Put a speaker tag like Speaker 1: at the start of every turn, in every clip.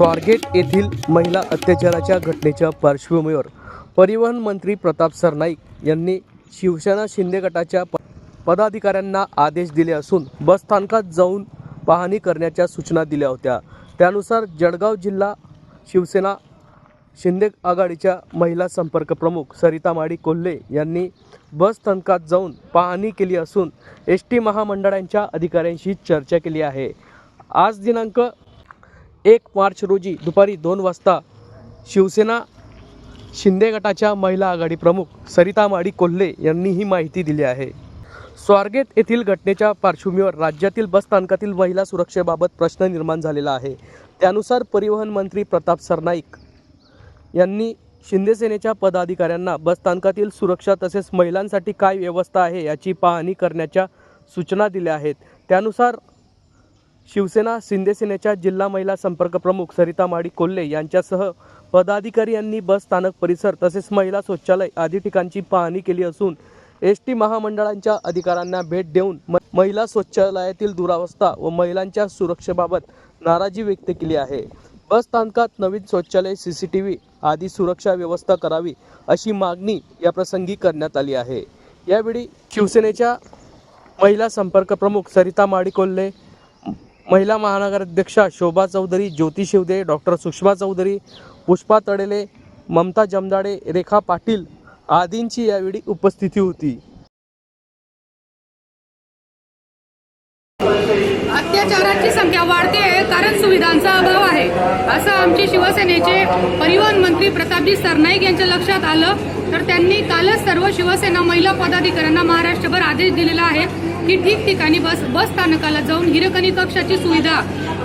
Speaker 1: स्वारगेट येथील महिला अत्याचाराच्या घटनेच्या पार्श्वभूमीवर परिवहन मंत्री प्रताप सरनाईक यांनी शिवसेना शिंदे गटाच्या पदाधिकाऱ्यांना आदेश दिले असून बसस्थानकात जाऊन पाहणी करण्याच्या सूचना दिल्या होत्या. त्यानुसार जळगाव जिल्हा शिवसेना शिंदे आघाडीच्या महिला संपर्क प्रमुख सरिता माडी कोल्हे यांनी बसस्थानकात जाऊन पाहणी केली असून एस टी महामंडळांच्या अधिकाऱ्यांशी चर्चा केली आहे. आज दिनांक एक मार्च रोजी दुपारी दोन वाजता शिवसेना शिंदे गटाच्या महिला आघाडी प्रमुख सरिता माडी कोल्हे यांनी ही माहिती दिली आहे. स्वारगेट येथील घटनेच्या पार्श्वभूमीवर राज्यातील बस स्थानकातील महिला सुरक्षेबाबत प्रश्न निर्माण झालेला आहे. त्यानुसार परिवहन मंत्री प्रताप सरनाईक यांनी शिंदेसेनेच्या पदाधिकाऱ्यांना पदाधिकाऱ्यांना बसस्थानकातील सुरक्षा तसेच महिलांसाठी काय व्यवस्था आहे याची पाहणी करण्याच्या सूचना दिल्या आहेत. त्यानुसार शिवसेना सिंदेसेनेच्या जिल्हा महिला संपर्क प्रमुख सरिता माडी कोल्हे यांच्यासह पदाधिकारी यांनी बस स्थानक परिसर तसेच महिला शौचालय आदी ठिकाणची पाहणी केली असून एस टी महामंडळांच्या अधिकाऱ्यांना भेट देऊन म- महिला शौचालयातील दुरावस्था व महिलांच्या सुरक्षेबाबत नाराजी व्यक्त केली आहे. बस स्थानकात नवीन शौचालय सी सी टी व्ही आदी सुरक्षा व्यवस्था करावी अशी मागणी या प्रसंगी करण्यात आली आहे. यावेळी शिवसेनेच्या महिला संपर्क प्रमुख सरिता माडी कोल्हे महिला महानगराध्यक्षा शोभा चौधरी ज्योती शिवदे डॉक्टर सुषमा चौधरी पुष्पा तडेले ममता जमदाडे रेखा पाटील आदींची यावेळी उपस्थिती होती.
Speaker 2: अत्याचारांची संख्या वाढते आहे कारण सुविधांचा अभाव आहे. असं आमचे शिवसेनेचे परिवहन मंत्री प्रतापजी सरनाईक यांच्या लक्षात आलं तर त्यांनी कालच सर्व शिवसेना महिला पदाधिकाऱ्यांना महाराष्ट्रभर आदेश दिलेला आहे. की ठिकठिकाणी बस बस स्थानकाला जाऊन हिरकणी कक्षाची सुविधा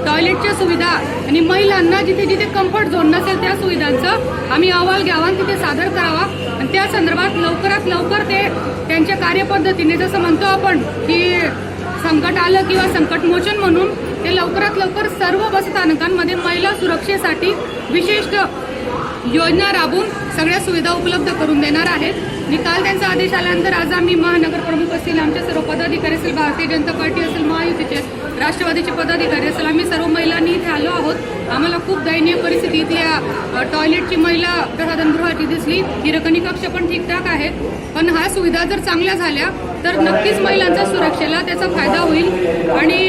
Speaker 2: टॉयलेटच्या सुविधा आणि महिलांना जिथे जिथे कम्फर्ट झोन नसेल त्या सुविधांचं आम्ही अहवाल घ्यावा आणि तिथे सादर करावा. आणि त्या संदर्भात लवकरात लवकर ते त्यांच्या कार्यपद्धतीने जसं म्हणतो आपण की संकट आलं किंवा संकटमोचन म्हणून ते लवकरात लवकर सर्व बसस्थानकांमध्ये महिला सुरक्षेसाठी विशिष्ट योजना राबवून सगळ्या सुविधा उपलब्ध करून देणार आहेत. आणि काल त्यांचा आदेश आल्यानंतर आज आम्ही महानगर प्रमुख असतील आमचे सर्व पदाधिकारी असेल भारतीय जनता पार्टी असेल महायुतीचे राष्ट्रवादीचे पदाधिकारी असेल आम्ही सर्व महिलांनी इथे आलो आहोत. आम्हाला खूप दयनीय परिस्थिती इथल्या टॉयलेटची महिला प्रसाधनगृहाची दिसली. हिरकणी कक्ष पण ठीकठाक आहेत पण ह्या सुविधा जर चांगल्या झाल्या तर नक्कीच महिलांच्या सुरक्षेला त्याचा फायदा होईल. आणि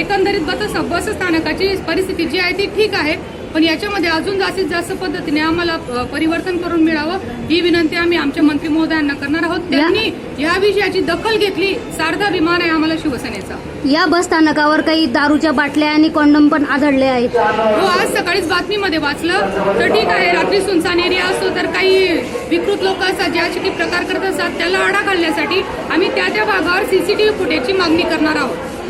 Speaker 2: एकंदरीत बस बस स्थानकाची परिस्थिती जी आहे ती ठीक आहे. पण याच्यामध्ये अजून जास्तीत जास्त पद्धतीने आम्हाला परिवर्तन करून मिळावं ही विनंती आम्ही आमच्या मंत्री महोदयांना करणार आहोत. त्यांनी या विषयाची दखल घेतली. सारथा विमान आहे आम्हाला शिवसेनेचा.
Speaker 3: या बस स्थानकावर काही दारूच्या बाटल्या आणि कॉन्डम पण आढळले आहेत.
Speaker 2: हो आज सकाळीच बातमीमध्ये वाचलं. तर ठीक आहे रात्री सुनसान एरिया असतो तर काही विकृत लोक असतात जे असे काही प्रकार करत असतात त्याला आळा घालण्यासाठी आम्ही त्या त्या भागावर सीसीटीव्ही फुटेजची मागणी करणार आहोत.